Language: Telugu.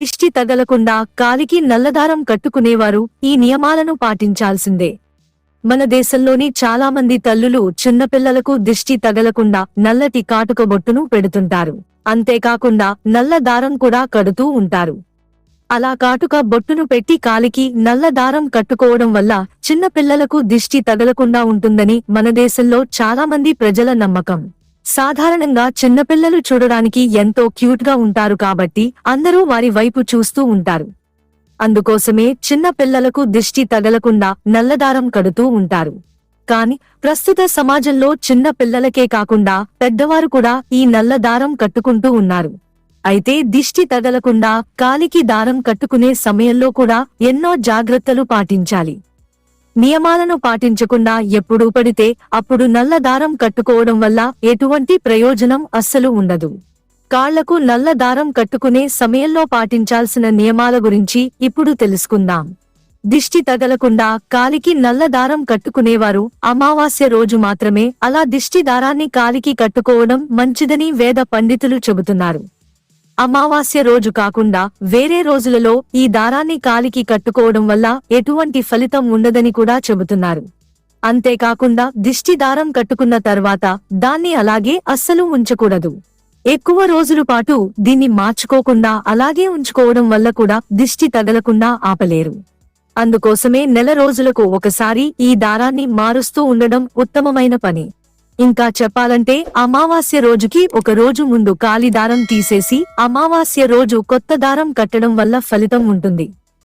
దిష్టి తగలకుండా కాలికి నల్లదారం కట్టుకునేవారు ఈ నియమాలను పాటించాల్సిందే. మన దేశంలోని చాలా మంది తల్లులు చిన్నపిల్లలకు దిష్టి తగలకుండా నల్లటి కాటుక బొట్టును పెడుతుంటారు. అంతేకాకుండా నల్ల దారం కూడా కడుతూ ఉంటారు. అలా కాటుక బొట్టును పెట్టి కాలికి నల్ల దారం కట్టుకోవడం వల్ల చిన్న పిల్లలకు దిష్టి తగలకుండా ఉంటుందని మన దేశంలో చాలా మంది ప్రజల నమ్మకం. సాధారణంగా చిన్నపిల్లలు చూడడానికి ఎంతో క్యూట్గా ఉంటారు కాబట్టి అందరూ వారి వైపు చూస్తూ ఉంటారు. అందుకోసమే చిన్న పిల్లలకు దిష్టి తగలకుండా నల్లదారం కడుతూ ఉంటారు. కాని ప్రస్తుత సమాజంలో చిన్న పిల్లలకే కాకుండా పెద్దవారు కూడా ఈ నల్ల దారం కట్టుకుంటూ ఉన్నారు. అయితే దిష్టి తగలకుండా కాలికి దారం కట్టుకునే సమయంలో కూడా ఎన్నో జాగ్రత్తలు పాటించాలి. నియమాలను పాటించకుండా ఎప్పుడు పడితే అప్పుడు నల్ల దారం కట్టుకోవడం వల్ల ఎటువంటి ప్రయోజనం అస్సలు ఉండదు. కాళ్ళకు నల్ల దారం కట్టుకునే సమయంలో పాటించాల్సిన నియమాల గురించి ఇప్పుడు తెలుసుకుందాం. దిష్టి తగలకుండా కాలికి నల్ల దారం కట్టుకునేవారు అమావాస్య రోజు మాత్రమే అలా దిష్టి దారాన్ని కాలికి కట్టుకోవడం మంచిదని వేద పండితులు చెబుతున్నారు. అమావాస్య రోజు కాకుండా వేరే రోజులలో ఈ దారాన్ని కాలికి కట్టుకోవడం వల్ల ఎటువంటి ఫలితం ఉండదని కూడా చెబుతున్నారు. అంతేకాకుండా దిష్టి దారం కట్టుకున్న తర్వాత దాన్ని అలాగే అస్సలు ఉంచకూడదు. ఎక్కువ రోజుల పాటు దీన్ని మార్చుకోకుండా అలాగే ఉంచుకోవడం వల్ల కూడా దిష్టి తగలకుండా ఆపలేరు. అందుకోసమే నెల రోజులకు ఒకసారి ఈ దారాన్ని మారుస్తూ ఉండడం ఉత్తమమైన పని. ఇంకా చెప్పాలంటే అమావాస్య రోజుకి ఒక రోజు ముందు కాలి దారం తీసేసి అమావాస్య రోజు కొత్త దారం కట్టడం వల్ల ఫలితం ఉంటుంది.